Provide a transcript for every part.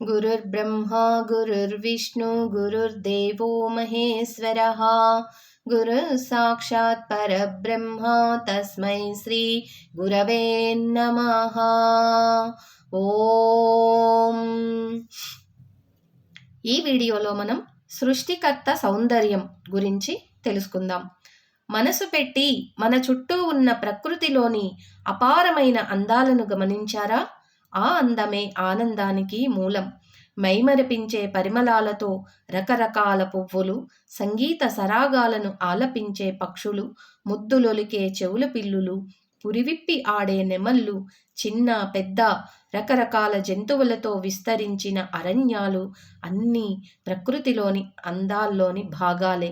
गुरुर्ब्रह्मा गुरुर्विष्णु गुरुर्देवो महेश्वरः गुरुः साक्षात् परब्रह्म तस्मै श्री गुरवे नमः ఓం ఈ వీడియోలో మనం సృష్టికర్త సౌందర్యం గురించి తెలుసుకుందాం మనసు పెట్టి మన చుట్టూ ఉన్న ప్రకృతిలోని అపారమైన అందాలను గమనించారా ఆ అందమే ఆనందానికి మూలం. మైమరిపించే పరిమళాలతో రకరకాల పువ్వులు సంగీత సరాగాలను ఆలపించే పక్షులు ముద్దులొలికే చెవుల పిల్లులు పురివిప్పి ఆడే నెమళ్ళు చిన్న పెద్ద రకరకాల జంతువులతో విస్తరించిన అరణ్యాలు అన్నీ ప్రకృతిలోని అందాల్లోని భాగాలే.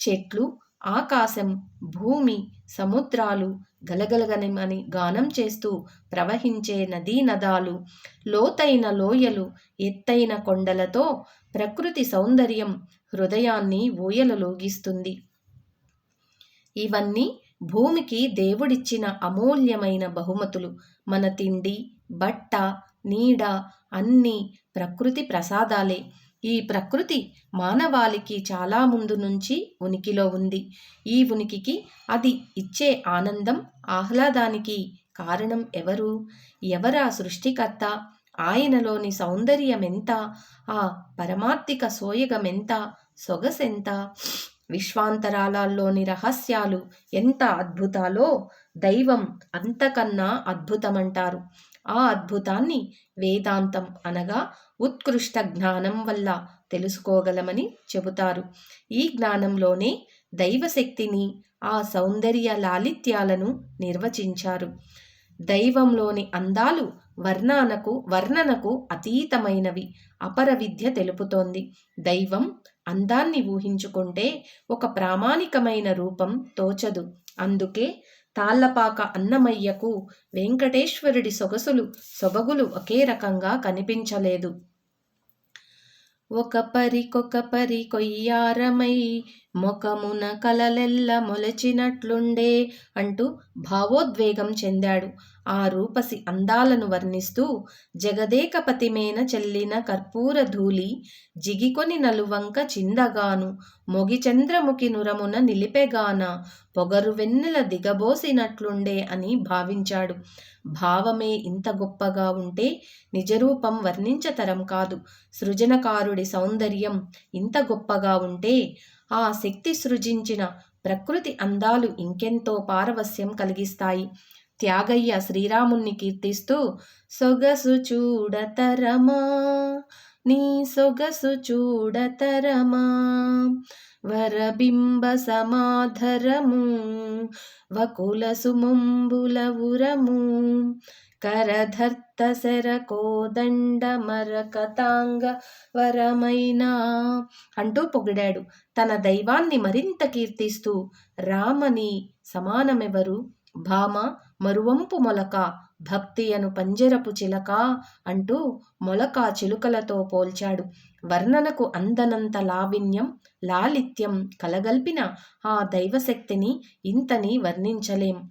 చెట్లు ఆకాశం భూమి సముద్రాలు గలగలగనమని గానం చేస్తూ ప్రవహించే నదీ నదాలు లోతైన లోయలు ఎత్తైన కొండలతో ప్రకృతి సౌందర్యం హృదయాన్ని ఊయలలోగిస్తుంది. ఇవన్నీ భూమికి దేవుడిచ్చిన అమూల్యమైన బహుమతులు. మన తిండి బట్ట నీడ అన్నీ ప్రకృతి ప్రసాదాలే. ఈ ప్రకృతి మానవాళికి చాలా ముందు నుంచి ఉనికిలో ఉంది. ఈ ఉనికికి అది ఇచ్చే ఆనందం ఆహ్లాదానికి కారణం ఎవరు? ఎవరా సృష్టికర్త? ఆయనలోని సౌందర్యమెంత? ఆ పరమాత్మిక సోయగమెంత? సొగసెంత? విశ్వాంతరాలలోని రహస్యాలు ఎంత అద్భుతాలో దైవం అంతకన్నా అద్భుతమంటారు. ఆ అద్భుతాన్ని వేదాంతం అనగా ఉత్కృష్ట జ్ఞానం వల్ల తెలుసుకోగలమని చెబుతారు. ఈ జ్ఞానంలోనే దైవశక్తిని ఆ సౌందర్య లాలిత్యాలను నిర్వచించారు. దైవంలోని అందాలు వర్ణానకు వర్ణనకు అతీతమైనవి. అపర విద్య తెలుపుతోంది. దైవం అందాన్ని ఊహించుకుంటే ఒక ప్రామాణికమైన రూపం తోచదు. అందుకే తాళ్ళపాక అన్నమయ్యకు వెంకటేశ్వరుడి సొగసులు సొబగులు ఒకే రకంగా కనిపించలేదు. ఒక పరికొక పరి కొయ్యారమై మొఖమున కలలెల్ల మొలచినట్లుండే అంటూ భావోద్వేగం చెందాడు. ఆ రూపసి అందాలను వర్ణిస్తూ జగదేకపతిమేన చెల్లిన కర్పూర ధూళి జిగికొని నలువంక చిందగాను మొగిచంద్రముఖి నురమున నిలిపెగాన పొగరు వెన్నెల దిగబోసినట్లుండే అని భావించాడు. భావమే ఇంత గొప్పగా ఉంటే నిజరూపం వర్ణించతరం కాదు. సృజనకారుడి సౌందర్యం ఇంత గొప్పగా ఉంటే ఆ శక్తి సృజించిన ప్రకృతి అందాలు ఇంకెంతో పారవస్యం కలిగిస్తాయి. త్యాగయ్య శ్రీరాముణ్ణి కీర్తిస్తూ సొగసు చూడతరమా? నీ సొగసు చూడతరమా? వరబింబ సమాధరము వకుల సుమంబుల ఉరము కరధర్తశరకోదండమరకతాంగ వరమైనా అంటూ పొగిడాడు. తన దైవాన్ని మరింత కీర్తిస్తూ రామని సమానమెవరు? భామ మరువంపు మొలక భక్తి అను పంజరపు చిలక అంటూ మొలక చిలుకలతో పోల్చాడు. వర్ణనకు అందనంత లావిన్యం లాలిత్యం కలగల్పిన ఆ దైవశక్తిని ఇంతని వర్ణించలేం.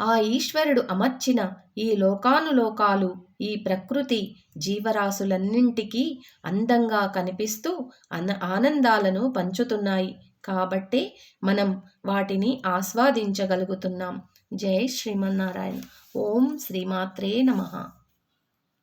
ఆ ఈశ్వరుడు అమర్చిన ఈ లోకానులోకాలు ఈ ప్రకృతి జీవరాశులన్నింటికీ అందంగా కనిపిస్తూ అన ఆనందాలను పంచుతున్నాయి. కాబట్టే మనం వాటిని ఆస్వాదించగలుగుతున్నాం. జై శ్రీమన్నారాయణ. ఓం శ్రీమాత్రే నమః.